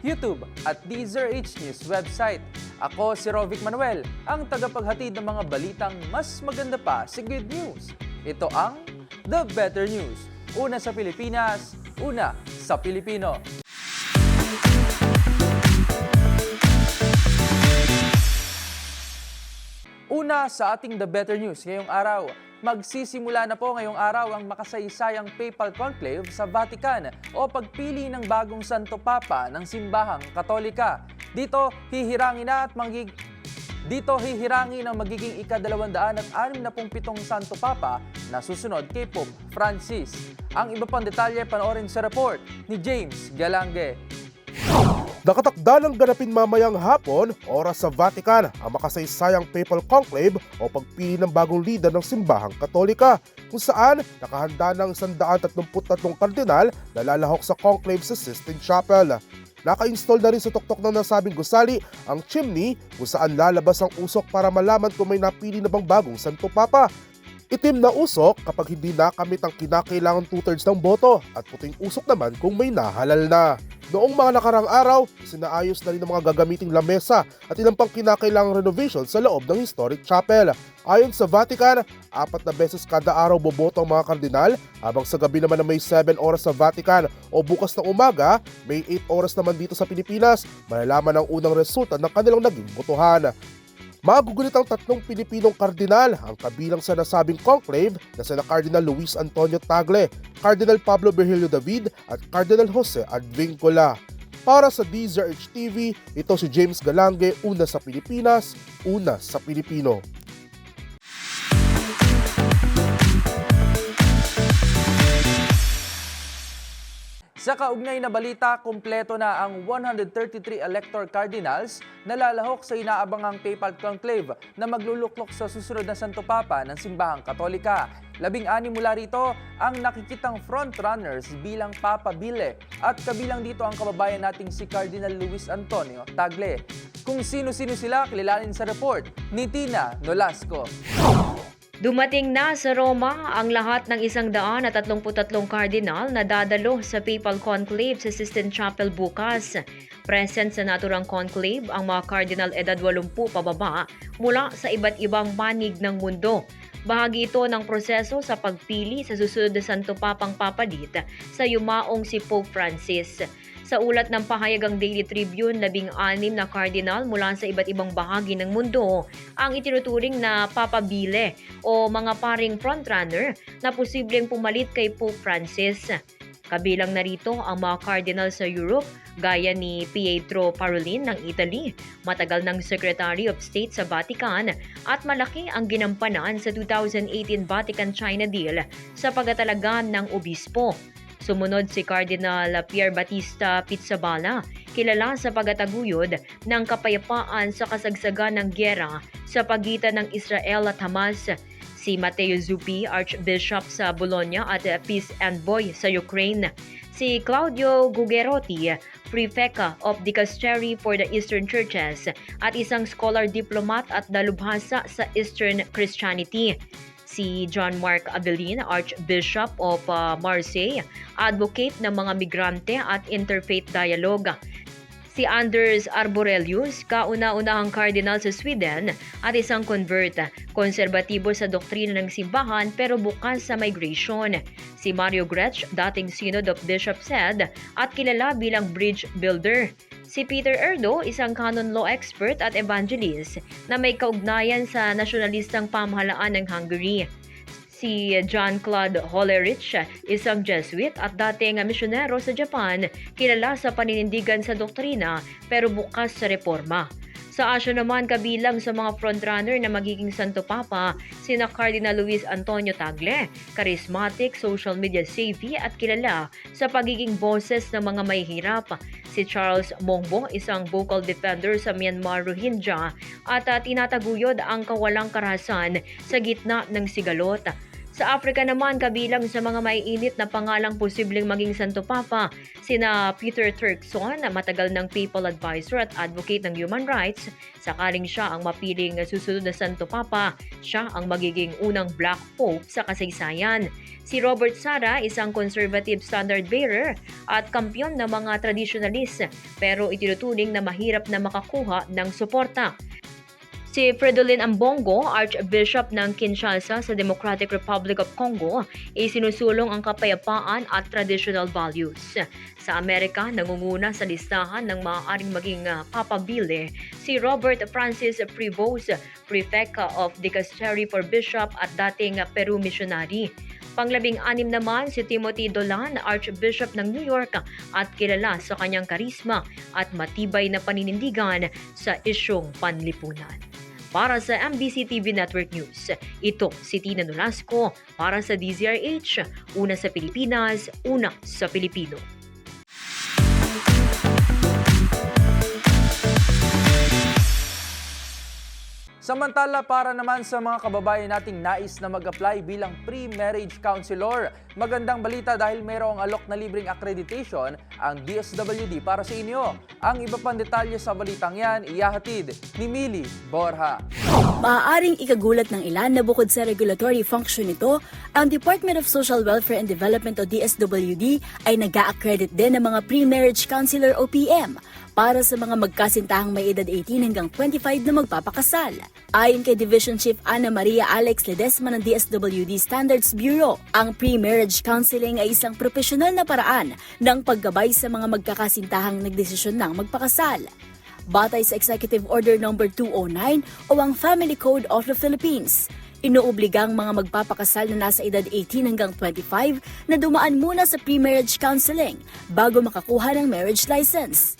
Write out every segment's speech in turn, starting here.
YouTube at DZRH News website. Ako si Rovic Manuel, ang tagapaghatid ng mga balitang mas maganda pa sa good news. Ito ang The Better News. Una sa Pilipinas, una sa Pilipino. Una sa ating The Better News ngayong araw, magsisimula na po ngayong araw ang makasaysayang papal conclave sa Vatican o pagpili ng bagong Santo Papa ng simbahang Katolika. Dito, hihirangin na at magig dito hihirangin ang magiging ikadalawandaan at Santo Papa na susunod kay Pope Francis. Ang iba pang detalye panoorin sa report ni James Galange. Nakatakda ng ganapin mamayang hapon, oras sa Vatican, ang makasaysayang papal conclave o pagpili ng bagong lider ng simbahang katolika, kung saan nakahanda ng 133 kardinal na lalahok sa conclave sa Sistine Chapel. Naka-install na rin sa tuktok ng nasabing gusali ang chimney kung saan lalabas ang usok para malaman kung may napili na bang bagong Santo Papa. Itim na usok kapag hindi nakamit ang kinakailangan two-thirds ng boto at puting usok naman kung may nahalal na. Noong mga nakarang araw, sinaayos na rin ang mga gagamiting lamesa at ilang pang kinakailangang renovation sa loob ng historic chapel. Ayon sa Vatican, apat na beses kada araw boboto ang mga kardinal, habang sa gabi naman na may 7 oras sa Vatican o bukas ng umaga, may 8 oras naman dito sa Pilipinas, malalaman ang unang resulta ng kanilang naging botohan. Magugulit ang tatlong Pilipinong kardinal ang kabilang sa nasabing conclave na sina Cardinal Luis Antonio Tagle, Cardinal Pablo Virgilio David at Cardinal Jose Advincula. Para sa DZRH TV, ito si James Galange, una sa Pilipinas, una sa Pilipino. Sa kaugnay na balita, kumpleto na ang 133 elector cardinals na lalahok sa inaabangang papal conclave na magluluklok sa susunod na Santo Papa ng Simbahang Katolika. Labing-ani mula rito ang nakikitang frontrunners bilang Papa Bile at kabilang dito ang kababayan nating si Cardinal Luis Antonio Tagle. Kung sino-sino sila, kilalanin sa report ni Tina Nolasco. Dumating na sa Roma ang lahat ng isang daan at 33 kardinal na dadalo sa Papal Conclave sa Sistine Chapel bukas. Present sa naturang conclave ang mga kardinal edad 80 pababa mula sa iba't ibang manig ng mundo. Bahagi ito ng proseso sa pagpili sa susunod na Santo Papang Papalit sa yumaong si Pope Francis. Sa ulat ng pahayagang Daily Tribune, labing-anim na cardinal mula sa iba't ibang bahagi ng mundo ang itinuturing na papabile o mga paring frontrunner na posibleng pumalit kay Pope Francis. Kabilang narito ang mga cardinal sa Europe gaya ni Pietro Parolin ng Italy, matagal ng Secretary of State sa Vatican at malaki ang ginampanan sa 2018 Vatican-China deal sa pagtatalagan ng obispo. Sumunod si Cardinal Pierre Batista Pizzabala, kilala sa pagataguyod ng kapayapaan sa kasagsagan ng gyera sa pagitan ng Israel at Hamas. Si Matteo Zuppi, Archbishop sa Bologna at Peace Envoy sa Ukraine. Si Claudio Gugerotti, Prefect of Dicastery for the Eastern Churches at isang scholar diplomat at dalubhasa sa Eastern Christianity si John Mark Avelin, Archbishop of uh, Marseille, advocate ng mga migrante at interfaith dialogue. Si Anders Arborelius, kauna-unahang cardinal sa Sweden at isang convert, konserbatibo sa doktrina ng simbahan pero bukas sa migration. Si Mario Gretsch, dating Synod of Bishops Head at kilala bilang bridge builder. Si Peter Erdo, isang canon law expert at evangelist na may kaugnayan sa nasyonalistang pamahalaan ng Hungary. Si John Claude Hollerich, isang Jesuit at dating misyonero sa Japan, kilala sa paninindigan sa doktrina pero bukas sa reforma. Sa Asyo naman kabilang sa mga frontrunner na magiging Santo Papa, sina Cardinal Luis Antonio Tagle, charismatic, social media savvy at kilala sa pagiging boses ng mga mahihirap. Si Charles Mongbo, isang vocal defender sa Myanmar Rohingya at tinataguyod ang kawalang karahasan sa gitna ng sigalot. Sa Africa naman, kabilang sa mga maiinit na pangalang posibleng maging Santo Papa, sina Peter Turkson, na matagal ng people advisor at advocate ng human rights. Sakaling siya ang mapiling susunod na Santo Papa, siya ang magiging unang Black Pope sa kasaysayan. Si Robert Sara, isang conservative standard bearer at kampyon ng mga traditionalist, pero itinuturing na mahirap na makakuha ng suporta. Si Fridolin Ambongo, Archbishop ng Kinshasa sa Democratic Republic of Congo, ay sinusulong ang kapayapaan at traditional values. Sa Amerika, nangunguna sa listahan ng maaaring maging uh, papabili si Robert Francis Prevost, Prefect of Dicastery for Bishop at dating Peru missionary. Panglabing anim naman si Timothy Dolan, Archbishop ng New York at kilala sa kanyang karisma at matibay na paninindigan sa isyong panlipunan. Para sa MBC TV Network News, ito si Tina Nolasco para sa DZRH, una sa Pilipinas, una sa Pilipino. Samantala para naman sa mga kababayan nating nais na mag-apply bilang pre-marriage counselor, magandang balita dahil mayroong alok na libreng accreditation ang DSWD para sa inyo. Ang iba pang detalye sa balitang yan, iyahatid ni Mili Borja. Maaaring ikagulat ng ilan na bukod sa regulatory function nito, ang Department of Social Welfare and Development o DSWD ay nag accredit din ng mga pre-marriage counselor o PM para sa mga magkasintahang may edad 18 hanggang 25 na magpapakasal. Ayon kay Division Chief Ana Maria Alex Ledesma ng DSWD Standards Bureau, ang pre-marriage counseling ay isang profesional na paraan ng paggabay sa mga magkakasintahang nagdesisyon ng magpakasal. Batay sa Executive Order No. 209 o ang Family Code of the Philippines, inuobligang mga magpapakasal na nasa edad 18 hanggang 25 na dumaan muna sa pre-marriage counseling bago makakuha ng marriage license.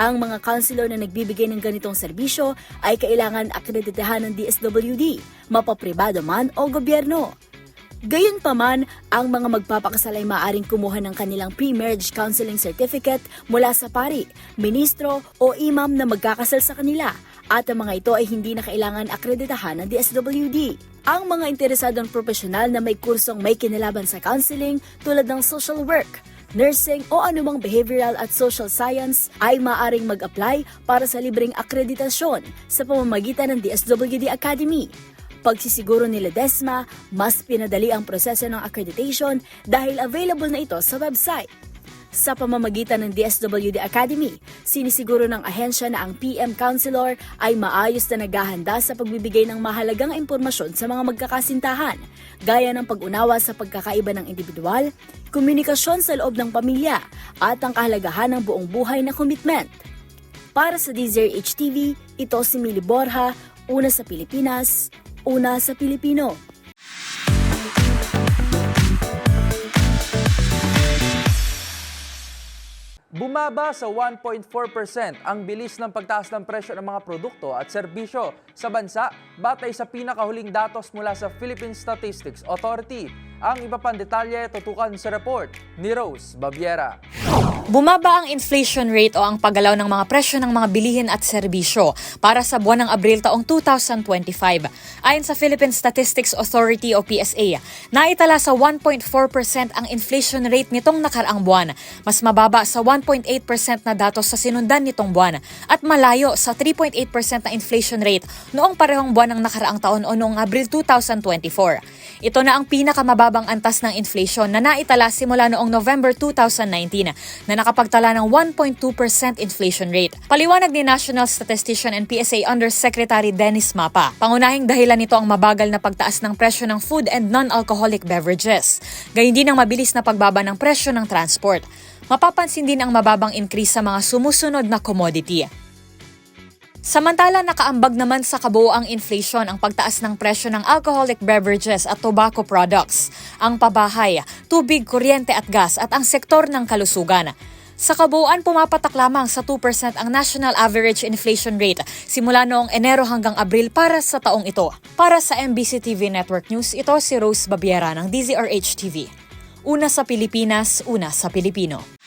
Ang mga counselor na nagbibigay ng ganitong serbisyo ay kailangan akreditahan ng DSWD, mapapribado man o gobyerno. Gayunpaman, ang mga magpapakasal ay maaaring kumuha ng kanilang pre-marriage counseling certificate mula sa pari, ministro o imam na magkakasal sa kanila at ang mga ito ay hindi na kailangan akreditahan ng DSWD. Ang mga interesadong profesional na may kursong may kinalaban sa counseling tulad ng social work, nursing o anumang behavioral at social science ay maaring mag-apply para sa libreng akreditasyon sa pamamagitan ng DSWD Academy. Pagsisiguro ni Ledesma, mas pinadali ang proseso ng accreditation dahil available na ito sa website. Sa pamamagitan ng DSWD Academy, sinisiguro ng ahensya na ang PM Counselor ay maayos na naghahanda sa pagbibigay ng mahalagang impormasyon sa mga magkakasintahan, gaya ng pag-unawa sa pagkakaiba ng individual, komunikasyon sa loob ng pamilya, at ang kahalagahan ng buong buhay na commitment. Para sa DZRH TV, ito si Mili Borja, una sa Pilipinas, una sa Pilipino. Bumaba sa 1.4% ang bilis ng pagtaas ng presyo ng mga produkto at serbisyo sa bansa batay sa pinakahuling datos mula sa Philippine Statistics Authority. Ang iba pang detalye tutukan sa report ni Rose Babiera. Bumaba ang inflation rate o ang paggalaw ng mga presyo ng mga bilihin at serbisyo para sa buwan ng Abril taong 2025. Ayon sa Philippine Statistics Authority o PSA, naitala sa 1.4% ang inflation rate nitong nakaraang buwan, mas mababa sa 1.8% na datos sa sinundan nitong buwan at malayo sa 3.8% na inflation rate noong parehong buwan ng nakaraang taon o noong Abril 2024. Ito na ang pinakamababang antas ng inflation na naitala simula noong November 2019 na nakapagtala ng 1.2% inflation rate. Paliwanag ni National Statistician and PSA Undersecretary Dennis Mapa, pangunahing dahilan nito ang mabagal na pagtaas ng presyo ng food and non-alcoholic beverages. Gayun din ang mabilis na pagbaba ng presyo ng transport. mapapansin din ang mababang increase sa mga sumusunod na commodity. Samantala, nakaambag naman sa kabuoang inflation ang pagtaas ng presyo ng alcoholic beverages at tobacco products, ang pabahay, tubig, kuryente at gas at ang sektor ng kalusugan. Sa kabuuan, pumapatak lamang sa 2% ang national average inflation rate simula noong Enero hanggang Abril para sa taong ito. Para sa MBC TV Network News, ito si Rose Babiera ng DZRH TV. Una sa Pilipinas, una sa Pilipino.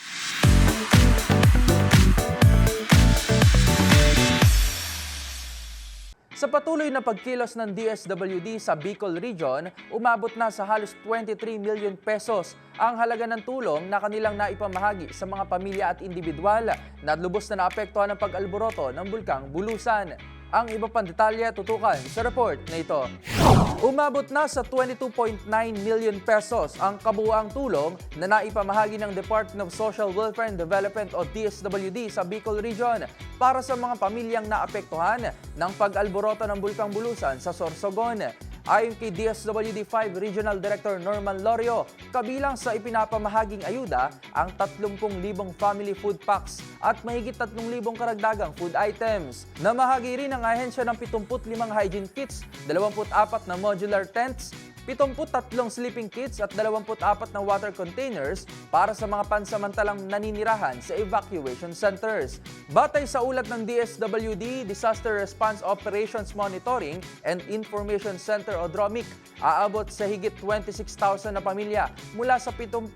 Sa patuloy na pagkilos ng DSWD sa Bicol Region, umabot na sa halos 23 million pesos ang halaga ng tulong na kanilang naipamahagi sa mga pamilya at individual na lubos na naapektuhan ng pag-alboroto ng bulkang Bulusan. Ang iba pang detalye tutukan sa report na ito. Umabot na sa 22.9 million pesos ang kabuuang tulong na naipamahagi ng Department of Social Welfare and Development o DSWD sa Bicol Region para sa mga pamilyang naapektuhan ng pag-alboroto ng Bulkang Bulusan sa Sorsogon. Ayon kay DSWD 5 Regional Director Norman Lorio, kabilang sa ipinapamahaging ayuda ang 30,000 family food packs at mahigit 3,000 karagdagang food items. Namahagi rin ang ahensya ng 75 hygiene kits, 24 na modular tents, 73 sleeping kits at 24 na water containers para sa mga pansamantalang naninirahan sa evacuation centers. Batay sa ulat ng DSWD, Disaster Response Operations Monitoring and Information Center o DROMIC, aabot sa higit 26,000 na pamilya mula sa 77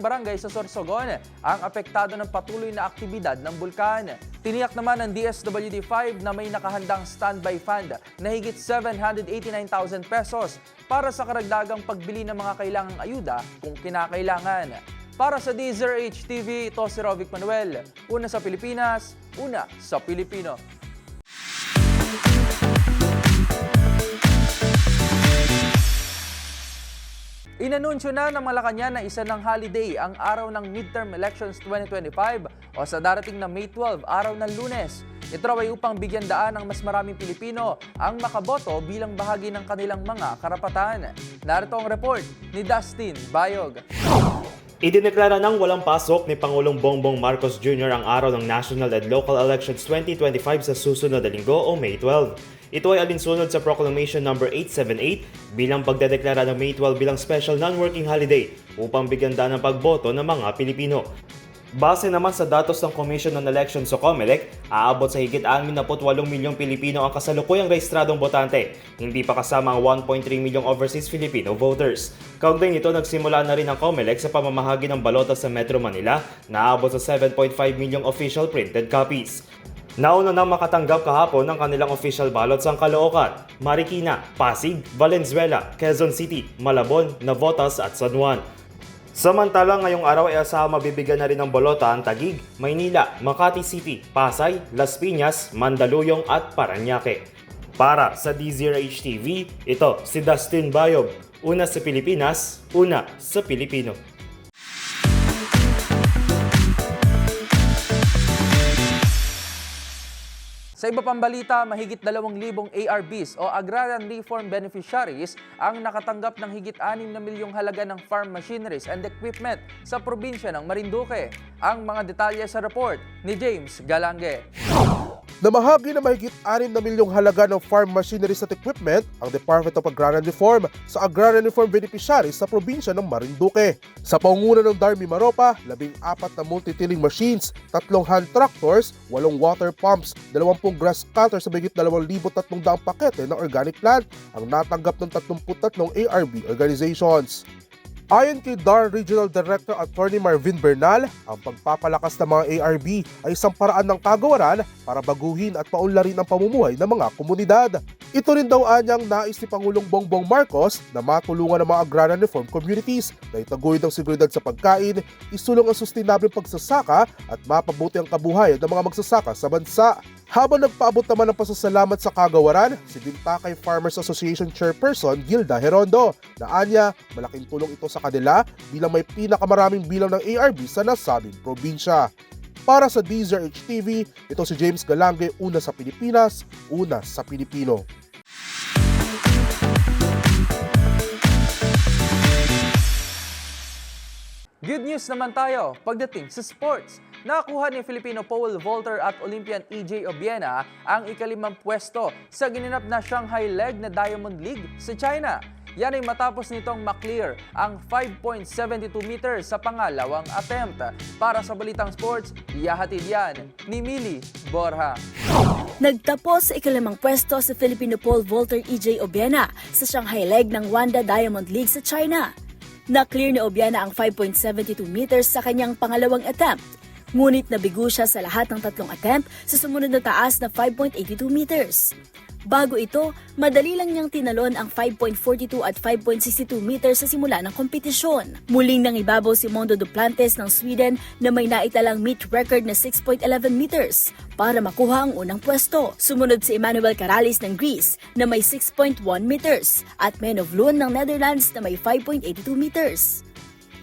barangay sa Sorsogon ang apektado ng patuloy na aktibidad ng bulkan. Tiniyak naman ng DSWD-5 na may nakahandang standby fund na higit 789,000 pesos para sa karagdagang pagbili ng mga kailangang ayuda kung kinakailangan. Para sa DZRH TV, ito si Rovic Manuel. Una sa Pilipinas, una sa Pilipino. Inanunsyo na ng Malacanang na isa ng holiday ang araw ng midterm elections 2025 o sa darating na May 12, araw ng lunes. Ito raw ay upang bigyan daan ng mas maraming Pilipino ang makaboto bilang bahagi ng kanilang mga karapatan. Narito ang report ni Dustin Bayog. Idineklara ng walang pasok ni Pangulong Bongbong Marcos Jr. ang araw ng national and local elections 2025 sa susunod na linggo o May 12. Ito ay alinsunod sa Proclamation No. 878 bilang pagdedeklara ng May 12 bilang special non-working holiday upang bigyan daan ng pagboto ng mga Pilipino. Base naman sa datos ng Commission on Elections o COMELEC, aabot sa higit 68 milyong Pilipino ang kasalukuyang rehistradong botante, hindi pa kasama ang 1.3 milyong overseas Filipino voters. Kaugnay nito, nagsimula na rin ang COMELEC sa pamamahagi ng balota sa Metro Manila na aabot sa 7.5 milyong official printed copies. Nauna nang makatanggap kahapon ng kanilang official ballots ang Caloocan, Marikina, Pasig, Valenzuela, Quezon City, Malabon, Navotas at San Juan. Samantala ngayong araw ay asahan mabibigyan na rin ng bolota ang Tagig, Maynila, Makati City, Pasay, Las Piñas, Mandaluyong at Paranaque. Para sa DZRH TV, ito si Dustin Bayog. Una sa Pilipinas, una sa Pilipino. Sa iba pang balita, mahigit 2,000 ARBs o Agrarian Reform Beneficiaries ang nakatanggap ng higit 6 na milyong halaga ng farm machineries and equipment sa probinsya ng Marinduque. Ang mga detalye sa report ni James Galange. Namahagi na mahigit 6 na milyong halaga ng farm machineries at equipment ang Department of Agrarian Reform sa Agrarian Reform Beneficiaries sa probinsya ng Marinduque. Sa paunguna ng Darmy Maropa, 14 na multi-tilling machines, 3 hand tractors, 8 water pumps, 20 grass cutters sa mahigit 2,300 pakete ng organic plant ang natanggap ng 33 ARB organizations. Ayon kay DAR Regional Director Attorney Marvin Bernal, ang pagpapalakas ng mga ARB ay isang paraan ng kagawaran para baguhin at paunlarin ang pamumuhay ng mga komunidad. Ito rin daw anyang nais ni Pangulong Bongbong Marcos na matulungan ng mga agrarian reform communities na itaguyod ang seguridad sa pagkain, isulong ang sustainable pagsasaka at mapabuti ang kabuhayan ng mga magsasaka sa bansa. Habang nagpaabot naman ng pasasalamat sa kagawaran, si Bintakay Farmers Association Chairperson Gilda Herondo na anya malaking tulong ito sa kanila bilang may pinakamaraming bilang ng ARB sa nasabing probinsya. Para sa DZRH TV, ito si James Galange, una sa Pilipinas, una sa Pilipino. Good news naman tayo pagdating sa sports. Nakuha ni Filipino pole vaulter at Olympian EJ Obiena ang ikalimang pwesto sa ginanap na Shanghai Leg na Diamond League sa China. Yan ay matapos nitong maklear ang 5.72 meters sa pangalawang attempt. Para sa Balitang Sports, iyahatid yan ni Mili Borja. Nagtapos sa ikalimang pwesto sa Filipino pole vaulter EJ Obiena sa Shanghai leg ng Wanda Diamond League sa China. Na-clear ni Obiena ang 5.72 meters sa kanyang pangalawang attempt. Ngunit nabigo siya sa lahat ng tatlong attempt sa sumunod na taas na 5.82 meters. Bago ito, madali lang niyang tinalon ang 5.42 at 5.62 meters sa simula ng kompetisyon. Muling nang ibabaw si Mondo Duplantes ng Sweden na may naitalang meet record na 6.11 meters para makuha ang unang pwesto. Sumunod si Emmanuel Caralis ng Greece na may 6.1 meters at Menov Loon ng Netherlands na may 5.82 meters.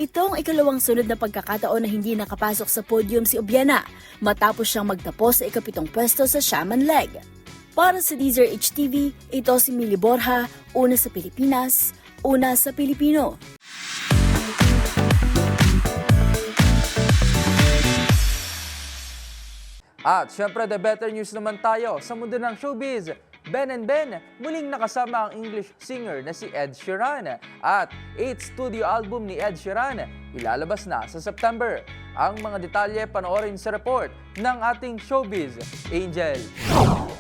Ito ang ikalawang sunod na pagkakataon na hindi nakapasok sa podium si Obiena matapos siyang magtapos sa ikapitong pwesto sa Shaman Leg. Para sa Deezer HTV, ito si Mili Borja, una sa Pilipinas, una sa Pilipino. At syempre, the better news naman tayo sa mundo ng showbiz. Ben and Ben, muling nakasama ang English singer na si Ed Sheeran. At 8th studio album ni Ed Sheeran, ilalabas na sa September. Ang mga detalye panoorin sa report ng ating showbiz, Angel.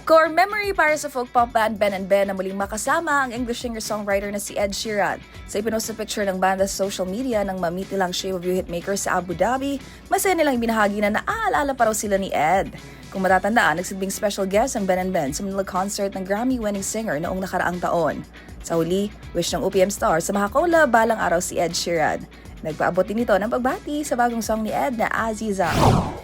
Core memory para sa folk pop band Ben and Ben na muling makasama ang English singer-songwriter na si Ed Sheeran. Sa ipinost na picture ng banda sa social media ng mamit nilang Shape of You hitmaker sa Abu Dhabi, masaya nilang binahagi na naaalala pa raw sila ni Ed. Kung matatandaan, nagsilbing special guest ang Ben and Ben sa Manila concert ng Grammy-winning singer noong nakaraang taon. Sa huli, wish ng OPM star sa makakola balang araw si Ed Sheeran. Nagpaabot din ito ng pagbati sa bagong song ni Ed na Aziza.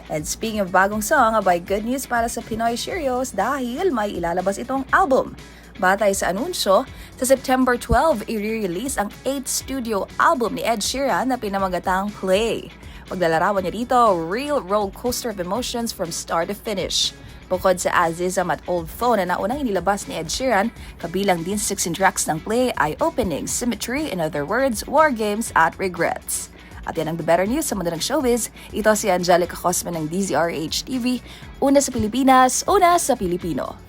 And speaking of bagong song, abay good news para sa Pinoy Cheerios dahil may ilalabas itong album. Batay sa anunsyo, sa September 12, i-release ang 8th studio album ni Ed Sheeran na pinamagatang Play. Paglalarawan niya dito, real roller coaster of emotions from start to finish. Bukod sa Azizam at Old Phone na naunang inilabas ni Ed Sheeran, kabilang din sa 16 tracks ng play ay Opening, Symmetry, in other words, War Games at Regrets. At yan ang the better news sa mundo ng showbiz. Ito si Angelica Cosman ng DZRH TV. Una sa Pilipinas, una sa Pilipino.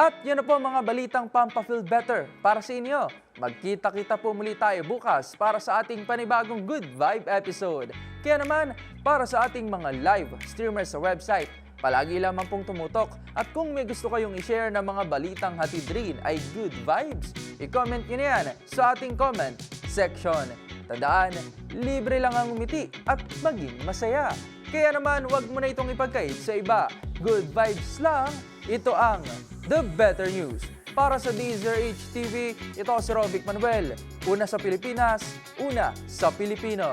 At yan na po mga balitang Pampa Feel Better para sa inyo. Magkita-kita po muli tayo bukas para sa ating panibagong Good Vibe episode. Kaya naman, para sa ating mga live streamers sa website, palagi lamang pong tumutok. At kung may gusto kayong i-share na mga balitang hatid rin ay good vibes, i-comment nyo na yan sa ating comment section. Tandaan, libre lang ang umiti at maging masaya. Kaya naman, wag mo na itong ipagkait sa iba. Good vibes lang, ito ang The Better News. Para sa Deezer HTV, ito si Robic Manuel. Una sa Pilipinas, una sa Pilipino.